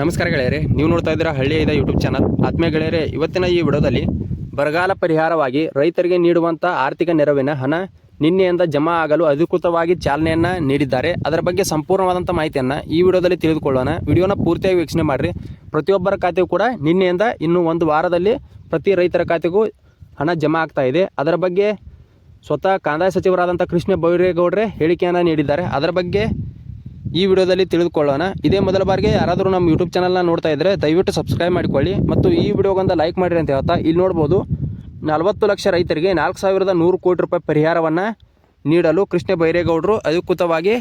ನಮಸ್ಕಾರ ಗೆಳೆಯರೆ, ನೀವು ನೋಡ್ತಾ ಇದ್ದೀರಾ ಹಳ್ಳಿ ಇದೆ ಯೂಟ್ಯೂಬ್ ಚಾನಲ್ ಆತ್ಮೀಯ ಗೆಳೆಯರೆ, ಇವತ್ತಿನ ಈ ವಿಡಿಯೋದಲ್ಲಿ ಬರಗಾಲ ಪರಿಹಾರವಾಗಿ ರೈತರಿಗೆ ನೀಡುವಂಥ ಆರ್ಥಿಕ ನೆರವಿನ ಹಣ ನಿನ್ನೆಯಿಂದ ಜಮಾ ಆಗಲು ಅಧಿಕೃತವಾಗಿ ಚಾಲನೆಯನ್ನು ನೀಡಿದ್ದಾರೆ. ಅದರ ಬಗ್ಗೆ ಸಂಪೂರ್ಣವಾದಂಥ ಮಾಹಿತಿಯನ್ನು ಈ ವಿಡಿಯೋದಲ್ಲಿ ತಿಳಿದುಕೊಳ್ಳೋಣ. ವಿಡಿಯೋನ ಪೂರ್ತಿಯಾಗಿ ವೀಕ್ಷಣೆ ಮಾಡಿರಿ. ಪ್ರತಿಯೊಬ್ಬರ ಖಾತೆಗೂ ಕೂಡ ನಿನ್ನೆಯಿಂದ ಇನ್ನೂ ಒಂದು ವಾರದಲ್ಲಿ ಪ್ರತಿ ರೈತರ ಖಾತೆಗೂ ಹಣ ಜಮಾ ಆಗ್ತಾ ಇದೆ. ಅದರ ಬಗ್ಗೆ ಸ್ವತಃ ಕಂದಾಯ ಸಚಿವರಾದಂಥ ಕೃಷ್ಣ ಬೈರೇಗೌಡರೇ ಹೇಳಿಕೆಯನ್ನು ನೀಡಿದ್ದಾರೆ. ಅದರ ಬಗ್ಗೆ ಈ ವಿಡಿಯೋದಲ್ಲಿ ತಿಳಿದುಕೊಳ್ಳೋಣ. ಇದೇ ಮೊದಲ ಬಾರಿಗೆ ಯಾರಾದರೂ ನಮ್ಮ ಯೂಟ್ಯೂಬ್ ಚಾನಲ್ನ ನೋಡ್ತಾ ಇದ್ದರೆ ದಯವಿಟ್ಟು ಸಬ್ಸ್ಕ್ರೈಬ್ ಮಾಡಿಕೊಳ್ಳಿ. ಮತ್ತು ಈ ವಿಡಿಯೋಗೊಂದು ಲೈಕ್ ಮಾಡಿರಿ ಅಂತ ಹೇಳ್ತಾ ಇಲ್ಲಿ ನೋಡ್ಬೋದು. ನಲವತ್ತು ಲಕ್ಷ ರೈತರಿಗೆ ನಾಲ್ಕು ಸಾವಿರದ ನೂರು ಕೋಟಿ ರೂಪಾಯಿ ಪರಿಹಾರವನ್ನು ನೀಡಲು ಕೃಷ್ಣ ಬೈರೇಗೌಡರು ಅಧಿಕೃತವಾಗಿ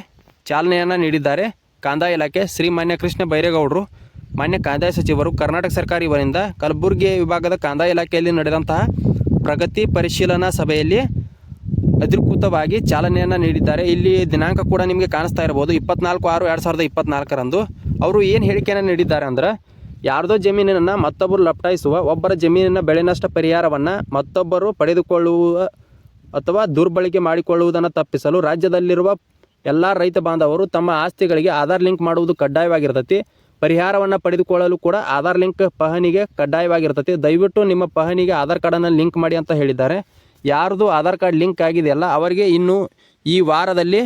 ಚಾಲನೆಯನ್ನು ನೀಡಿದ್ದಾರೆ. ಕಂದಾಯ ಇಲಾಖೆ ಶ್ರೀಮಾನ್ಯ ಕೃಷ್ಣ ಬೈರೇಗೌಡರು, ಮಾನ್ಯ ಕಂದಾಯ ಸಚಿವರು, ಕರ್ನಾಟಕ ಸರ್ಕಾರ ಇವರಿಂದ ಕಲಬುರಗಿ ವಿಭಾಗದ ಕಂದಾಯ ಇಲಾಖೆಯಲ್ಲಿ ನಡೆದಂತಹ ಪ್ರಗತಿ ಪರಿಶೀಲನಾ ಸಭೆಯಲ್ಲಿ ಅಧಿಕೃತವಾಗಿ ಚಾಲನೆಯನ್ನು ನೀಡಿದ್ದಾರೆ. ಇಲ್ಲಿ ದಿನಾಂಕ ಕೂಡ ನಿಮಗೆ ಕಾಣಿಸ್ತಾ ಇರ್ಬೋದು. ಇಪ್ಪತ್ನಾಲ್ಕು ಆರು ಎರಡು ಸಾವಿರದ ಇಪ್ಪತ್ನಾಲ್ಕರಂದು ಅವರು ಏನು ಹೇಳಿಕೆಯನ್ನು ನೀಡಿದ್ದಾರೆ ಅಂದ್ರೆ, ಯಾರ್ದೋ ಜಮೀನನ್ನು ಮತ್ತೊಬ್ಬರು ಲಪ್ಟಾಯಿಸುವ, ಒಬ್ಬರ ಜಮೀನಿನ ಬೆಳೆ ನಷ್ಟ ಪರಿಹಾರವನ್ನು ಮತ್ತೊಬ್ಬರು ಪಡೆದುಕೊಳ್ಳುವ ಅಥವಾ ದುರ್ಬಳಕೆ ಮಾಡಿಕೊಳ್ಳುವುದನ್ನು ತಪ್ಪಿಸಲು ರಾಜ್ಯದಲ್ಲಿರುವ ಎಲ್ಲ ರೈತ ಬಾಂಧವರು ತಮ್ಮ ಆಸ್ತಿಗಳಿಗೆ ಆಧಾರ್ ಲಿಂಕ್ ಮಾಡುವುದು ಕಡ್ಡಾಯವಾಗಿರ್ತೈತಿ. ಪರಿಹಾರವನ್ನು ಪಡೆದುಕೊಳ್ಳಲು ಕೂಡ ಆಧಾರ್ ಲಿಂಕ್ ಪಹಣಿಗೆ ಕಡ್ಡಾಯವಾಗಿರ್ತೈತಿ. ದಯವಿಟ್ಟು ನಿಮ್ಮ ಪಹಣಿಗೆ ಆಧಾರ್ ಕಾರ್ಡನ್ನು ಲಿಂಕ್ ಮಾಡಿ ಅಂತ ಹೇಳಿದ್ದಾರೆ. ಯಾರ್ದು ಆಧಾರ್ ಕಾರ್ಡ್ ಲಿಂಕ್ ಆಗಿದೆಯಲ್ಲ ಅವರಿಗೆ ಇನ್ನು ಈ ವಾರದಲ್ಲಿ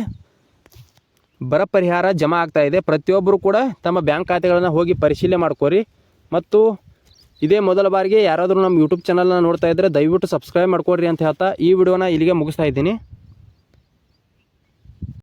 ಬರ ಪರಿಹಾರ ಜಮಾ ಆಗ್ತಾ ಇದೆ. ಪ್ರತಿಯೊಬ್ಬರು ಕೂಡ ತಮ್ಮ ಬ್ಯಾಂಕ್ ಖಾತೆಗಳನ್ನು ಹೋಗಿ ಪರಿಶೀಲನೆ ಮಾಡ್ಕೋರಿ. ಮತ್ತು ಇದೇ ಮೊದಲ ಬಾರಿಗೆ ಯಾರಾದರೂ ನಮ್ಮ ಯೂಟ್ಯೂಬ್ ಚಾನಲ್ನ ನೋಡ್ತಾ ಇದ್ದರೆ ದಯವಿಟ್ಟು ಸಬ್ಸ್ಕ್ರೈಬ್ ಮಾಡ್ಕೊಡ್ರಿ ಅಂತ ಹೇಳ್ತಾ ಈ ವಿಡಿಯೋನ ಇಲ್ಲಿಗೆ ಮುಗಿಸ್ತಾ ಇದ್ದೀನಿ.